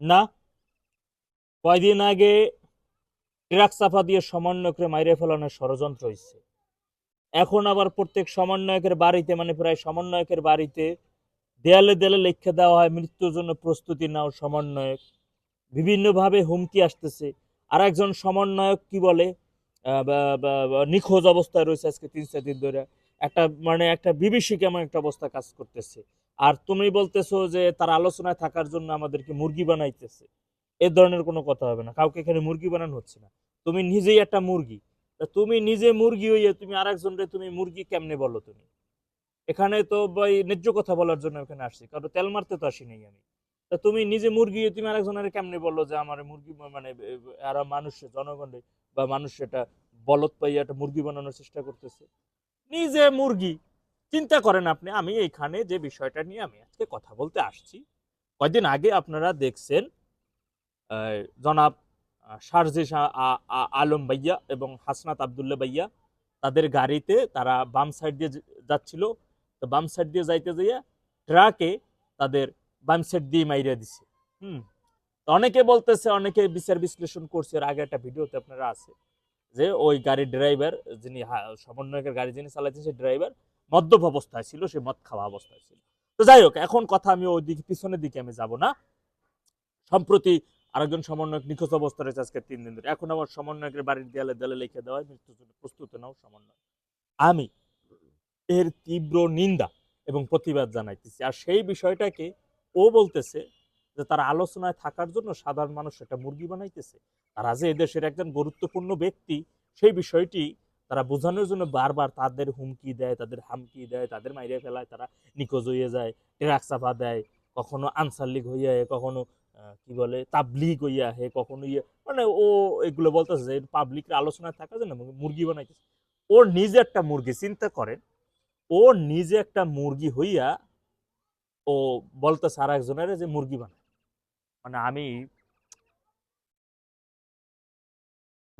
না। কয়দিন আগে ট্রাক চাপা দিয়ে সমন্বয়করে মাইরে ফেলানোর ষড়যন্ত্র হয়েছে এখন আবার প্রত্যেক সমন্বয়কের বাড়িতে মানে প্রায় সমন্বয়কের বাড়িতে দেয়ালে দেয়ালে লিখে দেওয়া হয়, মৃত্যুর জন্য প্রস্তুতি নাও সমন্বয়ক। বিভিন্নভাবে হুমকি আসতেছে। আর একজন সমন্বয়ক কি বলে? নিখোঁজ অবস্থায় রয়েছে আজকে তিন চার দিন ধরে। একটা মানে একটা বিভীষিক এমন একটা অবস্থা কাজ করতেছে। আর তুমি বলতেছো যে তার আলোচনায় থাকার জন্য আমাদেরকে মুরগি বানাইতেছে। এ ধরনের কোনো কথা হবে না। কাউকে এখানে মুরগি বানানো হচ্ছে না। তুমি নিজেই একটা মুরগি। তুমি নিজে মুরগি হইয়ে তুমি আরেকজনকে তুমি মুরগি কেমনে বলো তুমি? এখানে তো ভাই ন্যায্য কথা বলার জন্য এখানে আসছি। কারণ তেল মারতে তো আসি নাই আমি। তা তুমি নিজে মুরগি তুমি আরেকজনের কেমনে বলল যে আমার মুরগি মানে আর মানুষ, জনগণ বা মানুষ এটা বলদ পাইয়া একটা মুরগি বানানোর চেষ্টা করতেছে? নিজে মুরগি। চিন্তা করেন আপনি আমি এইখানে যে বিষয়টা নিয়ে আমি আজকে কথা বলতে আসছি কয়েকদিন আগে আপনারা দেখছেন জনাব আহ, শারজি শাহ আ- আ- আলম ভাইয়া এবং হাসনাত আবদুল্লাহ ভাইয়া তাদের গাড়িতে তারা বাম সাইড দিয়ে যাচ্ছিল। তো বাম সাইড দিয়ে যাইতে যাইয়া ট্রাকে তাদের বাম সাইড দিয়ে মাইরা দিছে। হুম অনেকে বলতেছে অনেকে বিচার বিশ্লেষণ করছে এর আগে একটা ভিডিওতে আপনারা আছে যে ওই গাড়ির ড্রাইভার যিনি সমন্বয়কের গাড়ি যিনি চালাইছেন সেই ড্রাইভার মদ্যপ অবস্থায় ছিল, সে মদ খাওয়া অবস্থায় ছিল। তো যাই হোক, এখন কথা আমি ওই দিকে, পিছনের দিকে আমি যাব না। সম্প্রতি আরেকজন সমন্বয়ক নিখোঁজ অবস্থা রয়েছে আজকে তিন দিন ধরে। এখন আমার সমন্বয়কের বাড়ির দেয়ালে দেয়ালে লিখে দেওয়া হয়, মৃত্যুর জন্য প্রস্তুত নাও সমন্বয়। আমি এর তীব্র নিন্দা এবং প্রতিবাদ জানাইতেছি। আর সেই বিষয়টাকে ও বলতেছে যে তারা আলোচনায় থাকার জন্য সাধারণ মানুষ একটা মুরগি বানাইতেছে। তারা যে এদেশের একজন গুরুত্বপূর্ণ ব্যক্তি, সেই বিষয়টি তারা বোঝানোর জন্য বারবার তাদের হুমকি দেয় তাদের হামকি দেয় তাদের মাইরে ফেলায় তারা নিখোঁজ হয়ে যায় ট্রাক চাপা দেয় কখনো আনসার হইয়া আহে, কখনো আহ, কি বলে তাবলিগ হইয়া হে কখনো ইয়ে মানে ও এগুলো বলতেছে যে পাবলিকের আলোচনায় থাকার জন্য মুরগি বানাইতেছে। ওর নিজে একটা মুরগি চিন্তা করেন ও নিজে একটা মুরগি হইয়া ও বলতেছে আর একজনের যে মুরগি বানায়। মানে আমি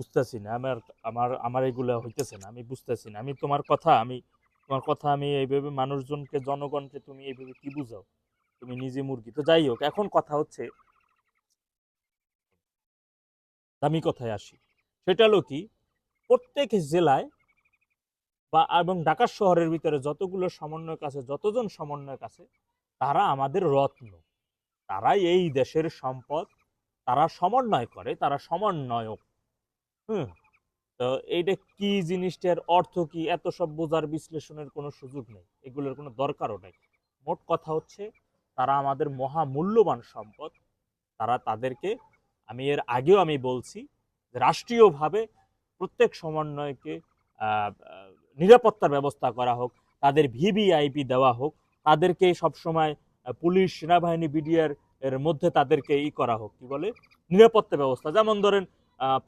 বুঝতেছি না। আমার আমার আমার এগুলো হইতেছে না। আমি বুঝতেছি না। আমি তোমার কথা, আমি, তোমার কথা আমি এইভাবে মানুষজনকে, জনগণকে তুমি এইভাবে কি বুঝাও? তুমি নিজে মুরগি। তো যাই হোক, এখন কথা হচ্ছে দামি কথায় আসি। সেটা হলো কি, প্রত্যেক জেলায় বা, এবং ঢাকা শহরের ভিতরে যতগুলো সমন্বয়ক আছে, যতজন সমন্বয়ক আছে, তারা আমাদের রত্ন। তারাই এই দেশের সম্পদ। তারা সমন্বয় করে, তারা সমন্বয়ক। হুম। তো এইটা কি জিনিসটার অর্থ কি? এত সব বোঝার বিশ্লেষণের কোনো সুযোগ নেই। এগুলোর কোনো দরকারও নেই। মোট কথা হচ্ছে, তারা আমাদের মহামূল্যবান সম্পদ। তারা তাদেরকে, আমি এর আগেও আমি বলছি, রাষ্ট্রীয়ভাবে প্রত্যেক সমন্বয়কে নিরাপত্তার ব্যবস্থা করা হোক, তাদের ভিভিআইপি দেওয়া হোক, তাদেরকে সবসময় পুলিশ, সেনাবাহিনী, বিডিআর এর মধ্যে তাদেরকে ই করা হোক, কি বলে? নিরাপত্তা ব্যবস্থা। যেমন ধরেন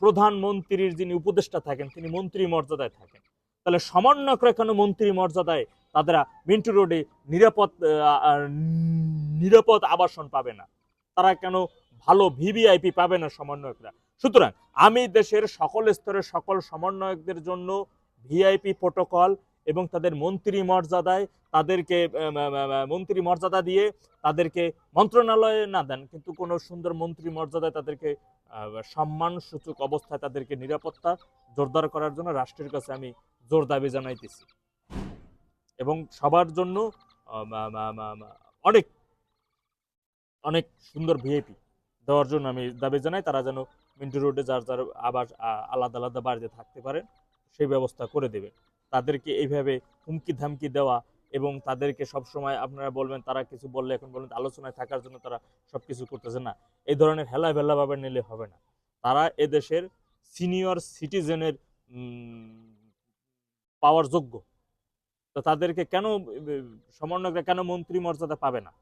প্রধানমন্ত্রীর যিনি উপদেষ্টা থাকেন, তিনি মন্ত্রী মর্যাদায় থাকেন। তাহলে সমন্বয়করা কেন মন্ত্রী মর্যাদায় তারা মিন্টু রোডে নিরাপদ নিরাপদ আবাসন পাবে না? তারা কেন ভালো ভিভিআইপি পাবে না সমন্বয়করা? সুতরাং আমি দেশের সকল স্তরের সকল সমন্বয়কদের জন্য ভিআইপি প্রোটোকল এবং তাদের মন্ত্রী মর্যাদায় তাদেরকে মন্ত্রী মর্যাদা দিয়ে তাদেরকে মন্ত্রণালয়ে না দেন, কিন্তু কোনো সুন্দর মন্ত্রী মর্যাদায় তাদেরকে আহ, সম্মান সূচক অবস্থায় তাদেরকে নিরাপত্তা জোরদার করার জন্য রাষ্ট্রের কাছে আমি জোর দাবি জানাইতেছি। এবং সবার জন্য অনেক অনেক সুন্দর ভিআইপি দেওয়ার জন্য আমি দাবি জানাই। তারা যেন মিন্টু রোডে যার যার আবার আলাদা আলাদা বাড়িতে থাকতে পারেন সেই ব্যবস্থা করে দেবে। তাদেরকে এইভাবে হুমকি ধামকি দেওয়া এবং তাদেরকে সব সময় আপনারা বলবেন, তারা কিছু বললে এখন বলবেন আলোচনায় থাকার জন্য তারা সব কিছু করতেছে না। এই ধরনের হেলা ভেলা ভাবে নিলে হবে না। তারা এদেশের সিনিয়র সিটিজেনের পাওয়ার যোগ্য। তো তাদেরকে কেন, সমন্বয়করা কেন মন্ত্রী মর্যাদা পাবে না?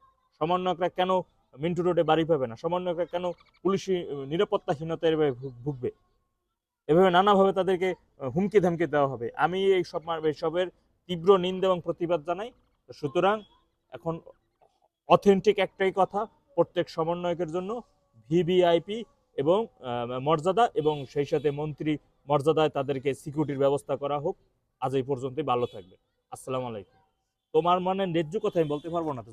সমন্বয়করা কেন মিন্টু রোডে বাড়ি পাবে না? সমন্বয়করা কেন পুলিশি, নিরাপত্তাহীনতা এভাবে ভুগবে? এভাবে নানাভাবে তাদেরকে হুমকি ধামকি দেওয়া হবে। আমি এই সব এসবের তীব্র নিন্দা এবং প্রতিবাদ জানাই। সুতরাং এখন অথেন্টিক একটাই কথা, প্রত্যেক সমন্বয়কের জন্য ভিভিআইপি এবং মর্যাদা এবং সেই সাথে মন্ত্রী মর্যাদায় তাদেরকে সিকিউরিটির ব্যবস্থা করা হোক। আজ এই পর্যন্তই, ভালো থাকবে আসসালামু আলাইকুম। তোমার মানে ন্যায্য কথা আমি বলতে পারব না তো?